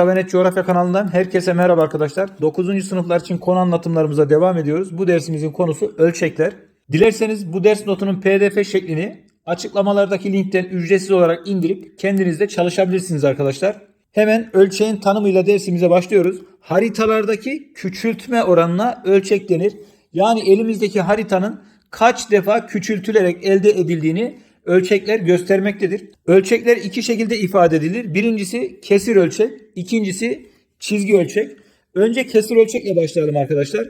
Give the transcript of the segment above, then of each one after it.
Kısa ve Net Coğrafya kanalından herkese merhaba arkadaşlar. 9. sınıflar için konu anlatımlarımıza devam ediyoruz. Bu dersimizin konusu ölçekler. Dilerseniz bu ders notunun pdf şeklini açıklamalardaki linkten ücretsiz olarak indirip kendiniz de çalışabilirsiniz arkadaşlar. Hemen ölçeğin tanımıyla dersimize başlıyoruz. Haritalardaki küçültme oranına ölçek denir. Yani elimizdeki haritanın kaç defa küçültülerek elde edildiğini ölçekler göstermektedir. Ölçekler iki şekilde ifade edilir. Birincisi kesir ölçek, ikincisi çizgi ölçek. Önce kesir ölçekle başlayalım arkadaşlar.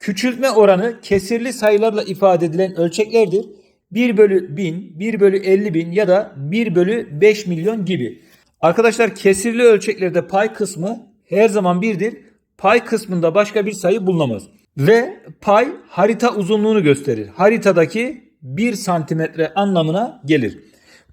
Küçültme oranı kesirli sayılarla ifade edilen ölçeklerdir. 1 bölü 1000, 1 bölü 50 bin ya da 1 bölü 5 milyon gibi. Arkadaşlar kesirli ölçeklerde pay kısmı her zaman birdir. Pay kısmında başka bir sayı bulunamaz. Ve pay harita uzunluğunu gösterir. Haritadaki 1 santimetre anlamına gelir.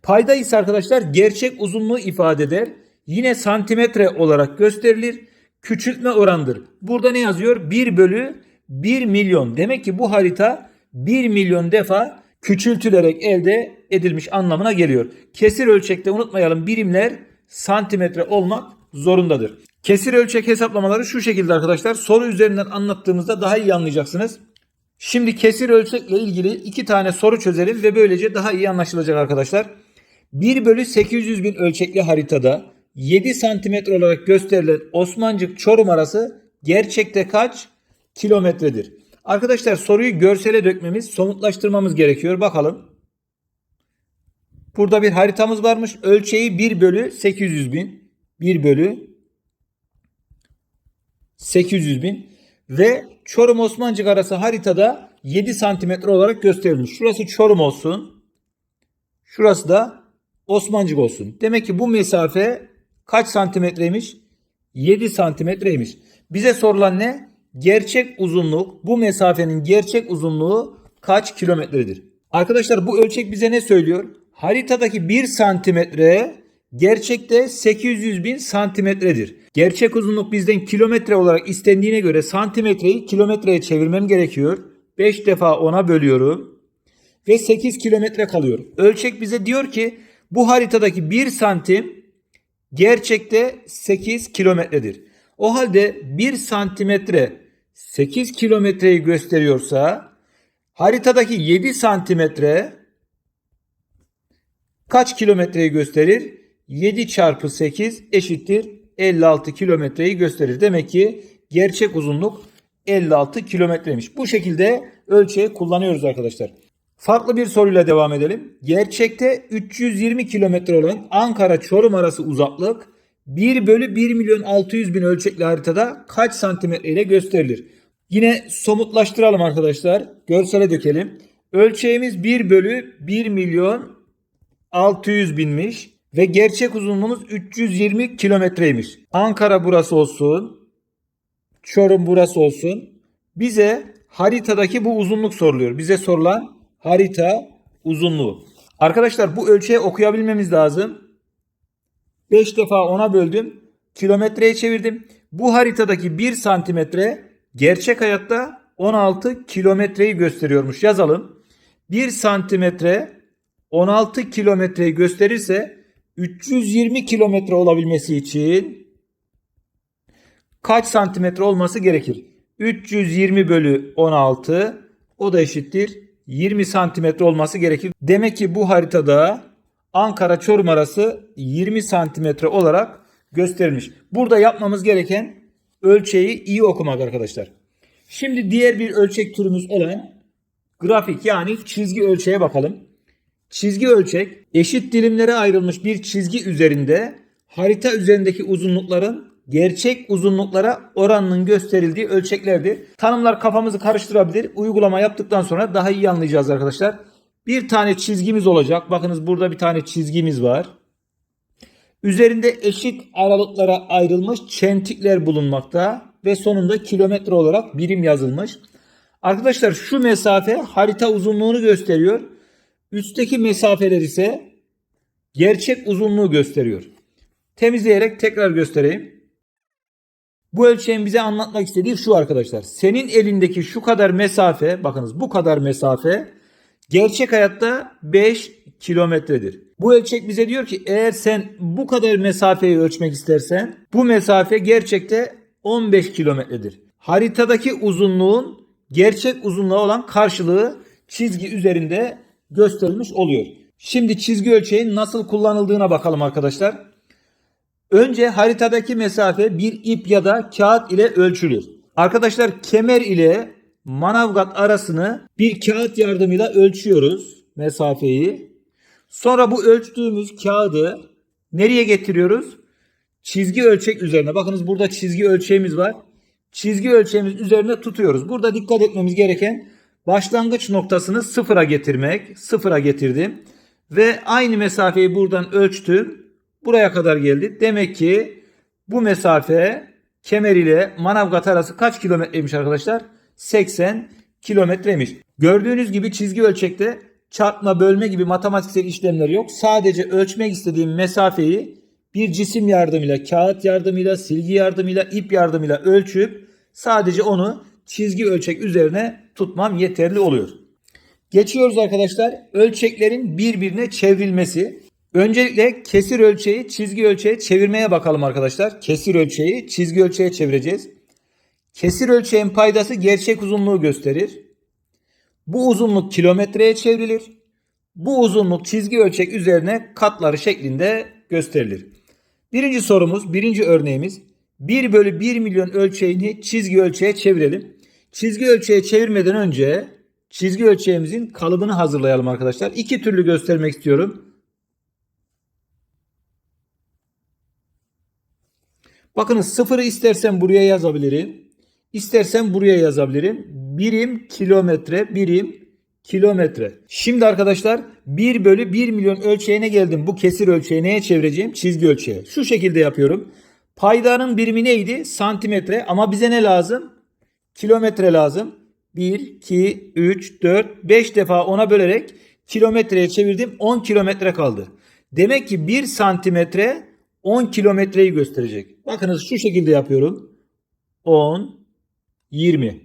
Payda ise arkadaşlar gerçek uzunluğu ifade eder. Yine santimetre olarak gösterilir. Küçültme orandır. Burada ne yazıyor? 1 bölü 1 milyon. Demek ki bu harita 1 milyon defa küçültülerek elde edilmiş anlamına geliyor. Kesir ölçekte unutmayalım birimler santimetre olmak zorundadır. Kesir ölçek hesaplamaları şu şekilde arkadaşlar. Soru üzerinden anlattığımızda daha iyi anlayacaksınız. Şimdi kesir ölçekle ilgili iki tane soru çözelim ve böylece daha iyi anlaşılacak arkadaşlar. 1 bölü 800 bin ölçekli haritada 7 santimetre olarak gösterilen Osmancık Çorum arası gerçekte kaç kilometredir? Arkadaşlar soruyu görsele dökmemiz, somutlaştırmamız gerekiyor. Bakalım. Burada bir haritamız varmış. Ölçeği 1 bölü 800 bin. 1 bölü 800 bin. Ve Çorum Osmancık arası haritada 7 santimetre olarak gösterilmiş. Şurası Çorum olsun. Şurası da Osmancık olsun. Demek ki bu mesafe kaç santimetreymiş? 7 santimetreymiş. Bize sorulan ne? Gerçek uzunluk, bu mesafenin gerçek uzunluğu kaç kilometredir? Arkadaşlar bu ölçek bize ne söylüyor? Haritadaki 1 santimetre gerçekte 800 bin santimetredir. Gerçek uzunluk bizden kilometre olarak istendiğine göre santimetreyi kilometreye çevirmem gerekiyor. 5 defa 10'a bölüyorum. Ve 8 kilometre kalıyor. Ölçek bize diyor ki bu haritadaki 1 santim gerçekte 8 kilometredir. O halde 1 santimetre 8 kilometreyi gösteriyorsa haritadaki 7 santimetre kaç kilometreyi gösterir? 7 çarpı 8 eşittir 56 kilometreyi gösterir. Demek ki gerçek uzunluk 56 kilometreymiş. Bu şekilde ölçeği kullanıyoruz arkadaşlar. Farklı bir soruyla devam edelim. Gerçekte 320 kilometre olan Ankara-Çorum arası uzaklık 1 bölü 1 milyon 600 bin ölçekli haritada kaç santimetre ile gösterilir? Yine somutlaştıralım arkadaşlar. Görsele dökelim. Ölçeğimiz 1 bölü 1 milyon 600 binmiş ve gerçek uzunluğumuz 320 kilometreymiş. Ankara burası olsun. Çorum burası olsun. Bize haritadaki bu uzunluk soruluyor. Bize sorulan harita uzunluğu. Arkadaşlar bu ölçeği okuyabilmemiz lazım. 5 defa 10'a böldüm. Kilometreye çevirdim. Bu haritadaki 1 santimetre gerçek hayatta 16 kilometreyi gösteriyormuş. Yazalım. 1 santimetre 16 kilometreyi gösterirse 320 kilometre olabilmesi için kaç santimetre olması gerekir? 320 bölü 16 o da eşittir 20 santimetre olması gerekir. Demek ki bu haritada Ankara Çorum arası 20 santimetre olarak gösterilmiş. Burada yapmamız gereken ölçeği iyi okumak arkadaşlar. Şimdi diğer bir ölçek türümüz olan grafik yani çizgi ölçeğe bakalım. Çizgi ölçek eşit dilimlere ayrılmış bir çizgi üzerinde harita üzerindeki uzunlukların gerçek uzunluklara oranının gösterildiği ölçeklerdir. Tanımlar kafamızı karıştırabilir. Uygulama yaptıktan sonra daha iyi anlayacağız arkadaşlar. Bir tane çizgimiz olacak. Bakınız burada bir tane çizgimiz var. Üzerinde eşit aralıklara ayrılmış çentikler bulunmakta ve sonunda kilometre olarak birim yazılmış. Arkadaşlar şu mesafe harita uzunluğunu gösteriyor. Üstteki mesafeler ise gerçek uzunluğu gösteriyor. Temizleyerek tekrar göstereyim. Bu ölçeğin bize anlatmak istediği şu arkadaşlar. Senin elindeki şu kadar mesafe, bakınız bu kadar mesafe gerçek hayatta 5 kilometredir. Bu ölçek bize diyor ki eğer sen bu kadar mesafeyi ölçmek istersen bu mesafe gerçekte 15 kilometredir. Haritadaki uzunluğun gerçek uzunluğa olan karşılığı çizgi üzerinde gösterilmiş oluyor. Şimdi çizgi ölçeğin nasıl kullanıldığına bakalım arkadaşlar. Önce haritadaki mesafe bir ip ya da kağıt ile ölçülür. Arkadaşlar kemer ile Manavgat arasını bir kağıt yardımıyla ölçüyoruz mesafeyi. Sonra bu ölçtüğümüz kağıdı nereye getiriyoruz? Çizgi ölçek üzerine. Bakınız burada çizgi ölçeğimiz var. Çizgi ölçeğimiz üzerine tutuyoruz. Burada dikkat etmemiz gereken başlangıç noktasını sıfıra getirmek. Sıfıra getirdim. Ve aynı mesafeyi buradan ölçtüm. Buraya kadar geldi. Demek ki bu mesafe kemer ile Manavgat arası kaç kilometreymiş arkadaşlar? 80 kilometreymiş. Gördüğünüz gibi çizgi ölçekte çarpma bölme gibi matematiksel işlemler yok. Sadece ölçmek istediğim mesafeyi bir cisim yardımıyla, kağıt yardımıyla, silgi yardımıyla, ip yardımıyla ölçüp sadece onu çizgi ölçek üzerine tutmam yeterli oluyor. Geçiyoruz arkadaşlar ölçeklerin birbirine çevrilmesi. Öncelikle kesir ölçeği çizgi ölçeğe çevirmeye bakalım arkadaşlar. Kesir ölçeği çizgi ölçeğe çevireceğiz. Kesir ölçeğin paydası gerçek uzunluğu gösterir. Bu uzunluk kilometreye çevrilir. Bu uzunluk çizgi ölçek üzerine katları şeklinde gösterilir. Birinci sorumuz, birinci örneğimiz 1 bölü 1 milyon ölçeğini çizgi ölçeğe çevirelim. Çizgi ölçeğe çevirmeden önce çizgi ölçeğimizin kalıbını hazırlayalım arkadaşlar. İki türlü göstermek istiyorum. Bakınız sıfırı istersen buraya yazabilirim. İstersen buraya yazabilirim. Birim kilometre, birim kilometre. Şimdi arkadaşlar 1 bölü 1 milyon ölçeğine geldim. Bu kesir ölçeği neye çevireceğim? Çizgi ölçeğe. Şu şekilde yapıyorum. Paydanın birimi neydi? Santimetre. Ama bize ne lazım? Kilometre lazım. 1, 2, 3, 4, 5 defa ona bölerek kilometreye çevirdim. 10 kilometre kaldı. Demek ki 1 santimetre 10 kilometreyi gösterecek. Bakınız şu şekilde yapıyorum. 10, 20.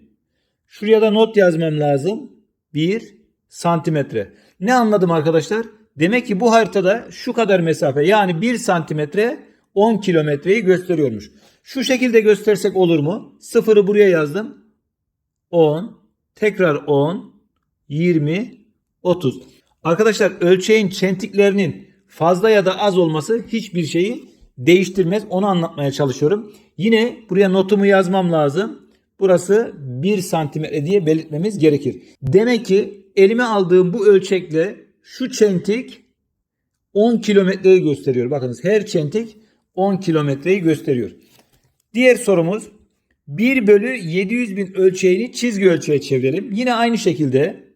Şuraya da not yazmam lazım. 1 santimetre. Ne anladım arkadaşlar? Demek ki bu haritada şu kadar mesafe yani 1 santimetre 10 kilometreyi gösteriyormuş. Şu şekilde göstersek olur mu? Sıfırı buraya yazdım. 10, tekrar 10, 20, 30. Arkadaşlar ölçeğin çentiklerinin fazla ya da az olması hiçbir şeyi değiştirmez. Onu anlatmaya çalışıyorum. Yine buraya notumu yazmam lazım. Burası 1 santimetre diye belirtmemiz gerekir. Demek ki elime aldığım bu ölçekle şu çentik 10 kilometreyi gösteriyor. Bakınız her çentik 10 kilometreyi gösteriyor. Diğer sorumuz 1 bölü 700 bin ölçeğini çizgi ölçeğe çevirelim. Yine aynı şekilde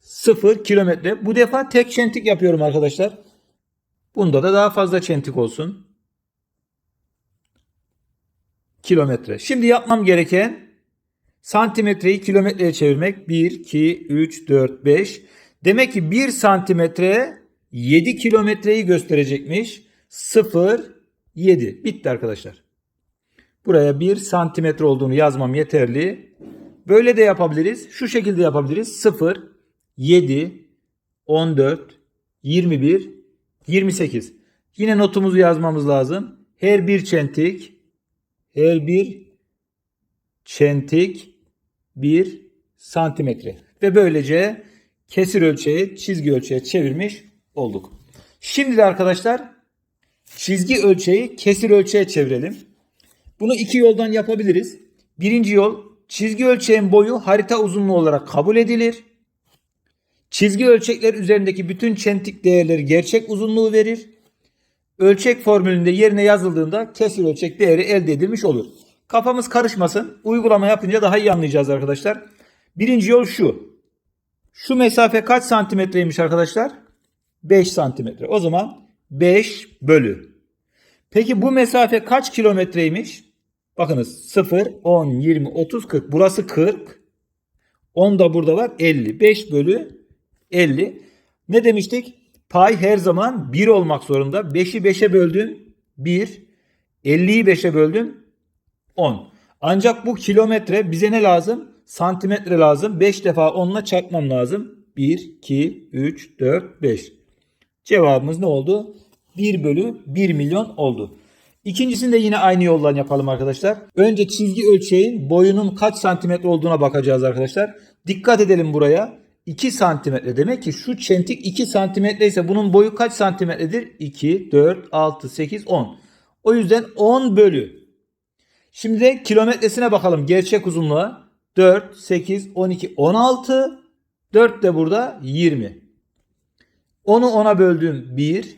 0 kilometre. Bu defa tek çentik yapıyorum arkadaşlar. Bunda da daha fazla çentik olsun. Kilometre. Şimdi yapmam gereken santimetreyi kilometreye çevirmek. 1, 2, 3, 4, 5. Demek ki 1 santimetre 7 kilometreyi gösterecekmiş. 0, 7. Bitti arkadaşlar. Buraya 1 santimetre olduğunu yazmam yeterli. Böyle de yapabiliriz. Şu şekilde yapabiliriz. 0, 7, 14, 21, 28. Yine notumuzu yazmamız lazım. Her bir çentik, her bir çentik 1 santimetre. Ve böylece kesir ölçeği çizgi ölçeğe çevirmiş olduk. Şimdi de arkadaşlar çizgi ölçeği kesir ölçeğe çevirelim. Bunu iki yoldan yapabiliriz. Birinci yol çizgi ölçeğin boyu harita uzunluğu olarak kabul edilir. Çizgi ölçekler üzerindeki bütün çentik değerleri gerçek uzunluğu verir. Ölçek formülünde yerine yazıldığında kesir ölçek değeri elde edilmiş olur. Kafamız karışmasın. Uygulama yapınca daha iyi anlayacağız arkadaşlar. Birinci yol şu. Şu mesafe kaç santimetreymiş arkadaşlar? 5 santimetre. O zaman 5 bölü. Peki bu mesafe kaç kilometreymiş? Bakınız 0, 10, 20, 30, 40. Burası 40. 10 da burada var 50. 5 bölü 50. Ne demiştik? Pay her zaman 1 olmak zorunda. 5'i 5'e böldüm 1. 50'yi 5'e böldüm 10. Ancak bu kilometre bize ne lazım? Santimetre lazım. 5 defa 10'la çarpmam lazım. 1, 2, 3, 4, 5. Cevabımız ne oldu? 1 bölü 1 milyon oldu. İkincisini de yine aynı yoldan yapalım arkadaşlar. Önce çizgi ölçeğin boyunun kaç santimetre olduğuna bakacağız arkadaşlar. Dikkat edelim buraya. 2 santimetre demek ki şu çentik 2 santimetre ise bunun boyu kaç santimetredir? 2, 4, 6, 8, 10. O yüzden 10 bölü. Şimdi de kilometresine bakalım gerçek uzunluğa. 4, 8, 12, 16. 4 de burada 20. 10'u 10'a böldüm 1.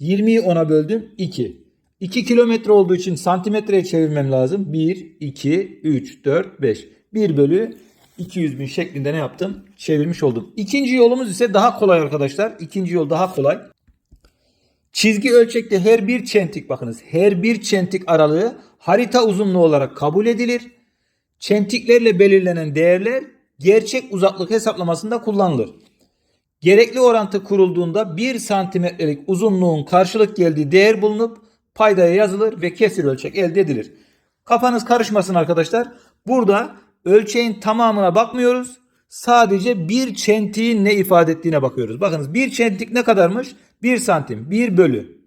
20'yi 10'a böldüm 2. 2 kilometre olduğu için santimetreye çevirmem lazım. 1, 2, 3, 4, 5. 1 bölü 200 bin şeklinde ne yaptım? Çevirmiş oldum. İkinci yolumuz ise daha kolay arkadaşlar. İkinci yol daha kolay. Çizgi ölçekte her bir çentik bakınız her bir çentik aralığı harita uzunluğu olarak kabul edilir. Çentiklerle belirlenen değerler gerçek uzaklık hesaplamasında kullanılır. Gerekli orantı kurulduğunda 1 santimetrelik uzunluğun karşılık geldiği değer bulunup paydaya yazılır ve kesir ölçek elde edilir. Kafanız karışmasın arkadaşlar. Burada ölçeğin tamamına bakmıyoruz. Sadece bir çentiğin ne ifade ettiğine bakıyoruz. Bakınız bir çentik ne kadarmış? 1 santim. 1 bölü.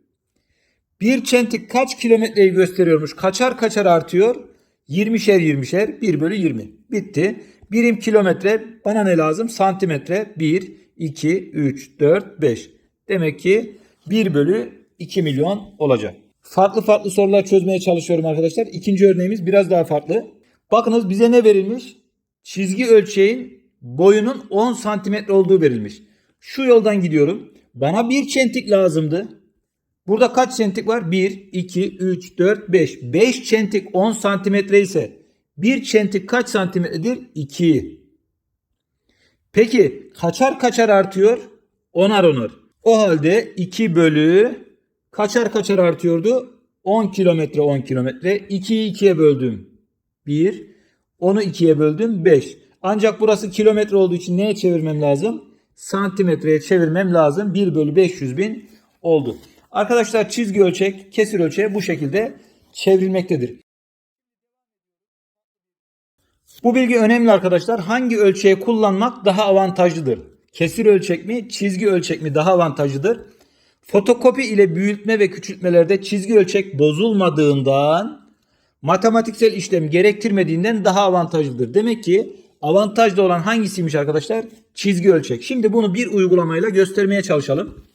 Bir çentik kaç kilometreyi gösteriyormuş? Kaçar kaçar artıyor? 20'şer 20'şer 1 bölü 20. Bitti. Birim kilometre bana ne lazım? Santimetre 1, 2, 3, 4, 5. Demek ki 1 bölü 2 milyon olacak. Farklı farklı sorular çözmeye çalışıyorum arkadaşlar. İkinci örneğimiz biraz daha farklı. Bakınız bize ne verilmiş? Çizgi ölçeğin boyunun 10 santimetre olduğu verilmiş. Şu yoldan gidiyorum. Bana bir çentik lazımdı. Burada kaç çentik var? 1, 2, 3, 4, 5. 5 çentik 10 santimetre ise bir çentik kaç santimetredir? 2. Peki kaçar kaçar artıyor? Onar onar. O halde 2 bölü kaçar kaçar artıyordu? 10 kilometre 10 kilometre. 2'yi 2'ye böldüm. 1. Onu 2'ye böldüm 5. Ancak burası kilometre olduğu için neye çevirmem lazım? Santimetreye çevirmem lazım. 1 bölü 500 bin oldu. Arkadaşlar çizgi ölçek, kesir ölçeği bu şekilde çevrilmektedir. Bu bilgi önemli arkadaşlar. Hangi ölçeği kullanmak daha avantajlıdır? Kesir ölçek mi, çizgi ölçek mi daha avantajlıdır? Fotokopi ile büyütme ve küçültmelerde çizgi ölçek bozulmadığından matematiksel işlem gerektirmediğinden daha avantajlıdır. Demek ki avantajlı olan hangisiymiş arkadaşlar? Çizgi ölçek. Şimdi bunu bir uygulamayla göstermeye çalışalım.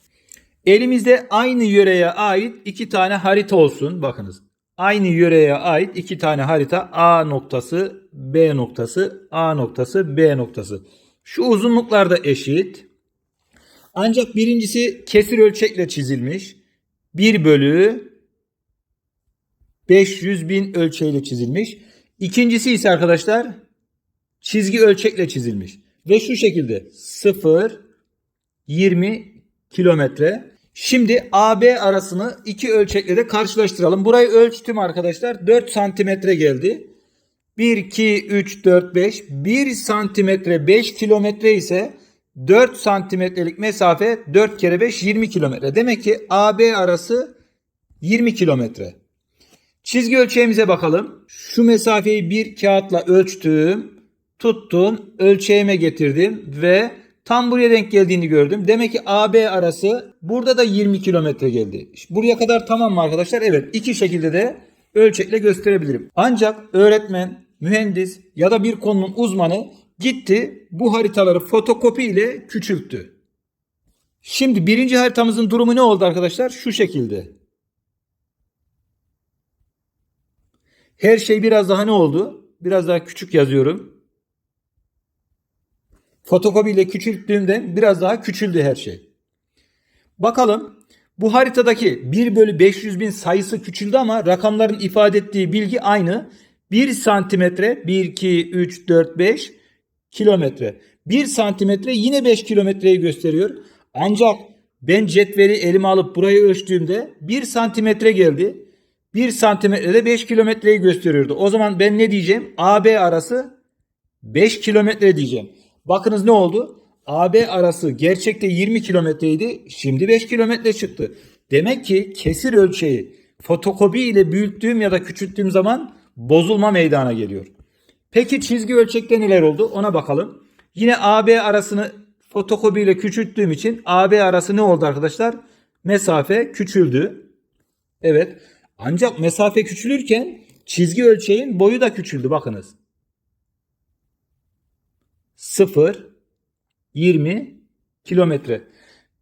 Elimizde aynı yöreye ait iki tane harita olsun. Bakınız. Aynı yöreye ait iki tane harita A noktası, B noktası, A noktası, B noktası. Şu uzunluklar da eşit. Ancak birincisi kesir ölçekle çizilmiş. 1 bölü 500 bin ölçeğiyle çizilmiş. İkincisi ise arkadaşlar çizgi ölçekle çizilmiş. Ve şu şekilde 0, 20 kilometre. Şimdi AB arasını iki ölçekle de karşılaştıralım. Burayı ölçtüm arkadaşlar. 4 santimetre geldi. 1, 2, 3, 4, 5. 1 santimetre 5 kilometre ise 4 santimetrelik mesafe 4 kere 5 20 kilometre. Demek ki AB arası 20 kilometre. Çizgi ölçeğimize bakalım. Şu mesafeyi bir kağıtla ölçtüm. Tuttum. Ölçeğime getirdim ve tam buraya denk geldiğini gördüm. Demek ki AB arası burada da 20 kilometre geldi. Buraya kadar tamam mı arkadaşlar? Evet. iki şekilde de ölçekle gösterebilirim. Ancak öğretmen, mühendis ya da bir konunun uzmanı gitti bu haritaları fotokopi ile küçülttü. Şimdi birinci haritamızın durumu ne oldu arkadaşlar? Şu şekilde. Her şey biraz daha ne oldu? Biraz daha küçük yazıyorum. Fotokopi ile küçülttüğümde biraz daha küçüldü her şey. Bakalım bu haritadaki 1 bölü 500 bin sayısı küçüldü ama rakamların ifade ettiği bilgi aynı. 1 santimetre 1, 2, 3, 4, 5 kilometre. 1 santimetre yine 5 kilometreyi gösteriyor. Ancak ben cetveli elime alıp burayı ölçtüğümde 1 santimetre geldi. 1 santimetrede 5 kilometreyi gösteriyordu. O zaman ben ne diyeceğim? AB arası 5 kilometre diyeceğim. Bakınız ne oldu? AB arası gerçekte 20 kilometreydi. Şimdi 5 kilometre çıktı. Demek ki kesir ölçeği fotokopi ile büyüttüğüm ya da küçülttüğüm zaman bozulma meydana geliyor. Peki çizgi ölçekte neler oldu? Ona bakalım. Yine AB arasını Fotokopi ile küçülttüğüm için AB arası ne oldu arkadaşlar? Mesafe küçüldü. Evet. Ancak mesafe küçülürken çizgi ölçeğin boyu da küçüldü. Bakınız. 0 20 kilometre.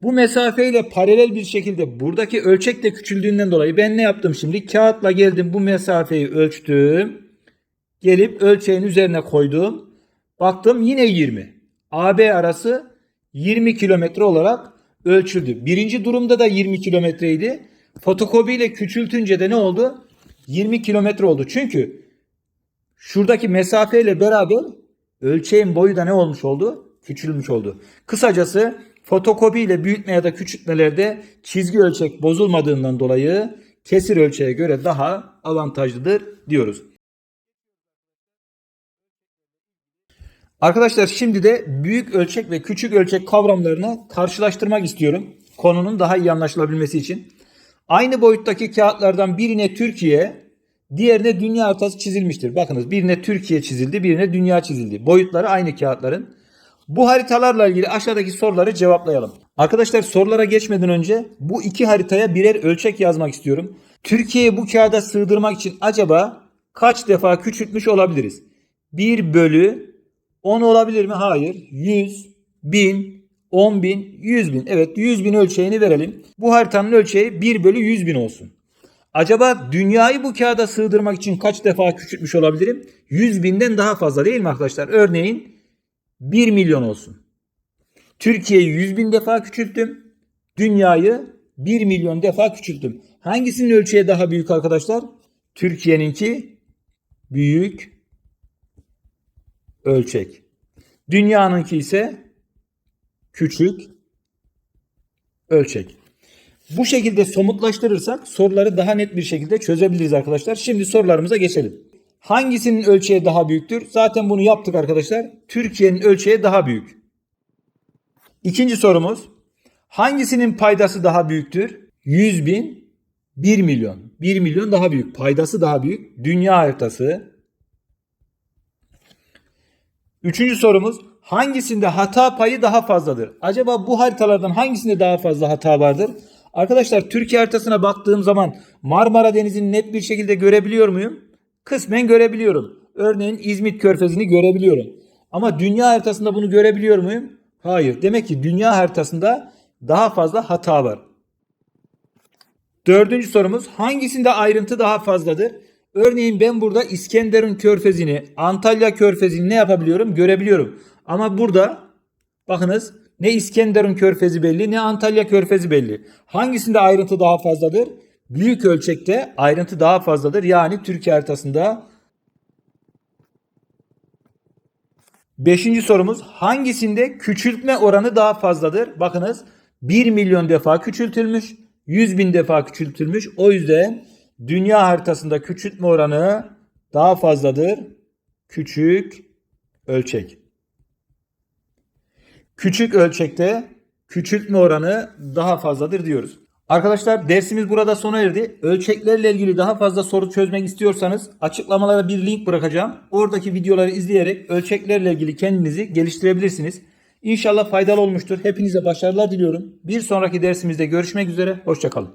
Bu mesafeyle paralel bir şekilde buradaki ölçek de küçüldüğünden dolayı ben ne yaptım şimdi? Kağıtla geldim bu mesafeyi ölçtüm. Gelip ölçeğin üzerine koydum. Baktım yine 20. AB arası 20 kilometre olarak ölçüldü. Birinci durumda da 20 kilometreydi. Fotokopiyle küçültünce de ne oldu? 20 kilometre oldu. Çünkü şuradaki mesafeyle beraber ölçeğin boyu da ne olmuş oldu? Küçülmüş oldu. Kısacası fotokopi ile büyütme ya da küçültmelerde çizgi ölçek bozulmadığından dolayı kesir ölçeğe göre daha avantajlıdır diyoruz. Arkadaşlar şimdi de büyük ölçek ve küçük ölçek kavramlarını karşılaştırmak istiyorum. Konunun daha iyi anlaşılabilmesi için. Aynı boyuttaki kağıtlardan birine Türkiye, diğerine dünya haritası çizilmiştir. Bakınız birine Türkiye çizildi, birine dünya çizildi. Boyutları aynı kağıtların. Bu haritalarla ilgili aşağıdaki soruları cevaplayalım. Arkadaşlar sorulara geçmeden önce bu iki haritaya birer ölçek yazmak istiyorum. Türkiye'yi bu kağıda sığdırmak için acaba kaç defa küçültmüş olabiliriz? 1 bölü 10 olabilir mi? Hayır. 100, 1000, 10 bin, 100 bin. Evet 100 bin ölçeğini verelim. Bu haritanın ölçeği 1 bölü 100 bin olsun. Acaba dünyayı bu kağıda sığdırmak için kaç defa küçültmüş olabilirim? 100 binden daha fazla değil mi arkadaşlar? Örneğin 1 milyon olsun. Türkiye'yi 100 bin defa küçülttüm. Dünyayı 1 milyon defa küçülttüm. Hangisinin ölçeği daha büyük arkadaşlar? Türkiye'ninki büyük ölçek. Dünyanınki ise küçük ölçek. Bu şekilde somutlaştırırsak soruları daha net bir şekilde çözebiliriz arkadaşlar. Şimdi sorularımıza geçelim. Hangisinin ölçeği daha büyüktür? Zaten bunu yaptık arkadaşlar. Türkiye'nin ölçeği daha büyük. İkinci sorumuz. Hangisinin paydası daha büyüktür? 100 bin, 1 milyon. 1 milyon daha büyük. Paydası daha büyük. Dünya haritası. Üçüncü sorumuz. Hangisinde hata payı daha fazladır? Acaba bu haritalardan hangisinde daha fazla hata vardır? Arkadaşlar Türkiye haritasına baktığım zaman Marmara Denizi'ni net bir şekilde görebiliyor muyum? Kısmen görebiliyorum. Örneğin İzmit Körfezi'ni görebiliyorum. Ama dünya haritasında bunu görebiliyor muyum? Hayır. Demek ki dünya haritasında daha fazla hata var. Dördüncü sorumuz hangisinde ayrıntı daha fazladır? Örneğin ben burada İskenderun Körfezi'ni, Antalya Körfezi'ni ne yapabiliyorum? Görebiliyorum. Ama burada bakınız ne İskenderun Körfezi belli ne Antalya Körfezi belli. Hangisinde ayrıntı daha fazladır? Büyük ölçekte ayrıntı daha fazladır. Yani Türkiye haritasında. Beşinci sorumuz hangisinde küçültme oranı daha fazladır? Bakınız 1 milyon defa küçültülmüş, 100 bin defa küçültülmüş. O yüzden dünya haritasında küçültme oranı daha fazladır. Küçük ölçek. Küçük ölçekte küçültme oranı daha fazladır diyoruz. Arkadaşlar dersimiz burada sona erdi. Ölçeklerle ilgili daha fazla soru çözmek istiyorsanız açıklamalara bir link bırakacağım. Oradaki videoları izleyerek ölçeklerle ilgili kendinizi geliştirebilirsiniz. İnşallah faydalı olmuştur. Hepinize başarılar diliyorum. Bir sonraki dersimizde görüşmek üzere. Hoşçakalın.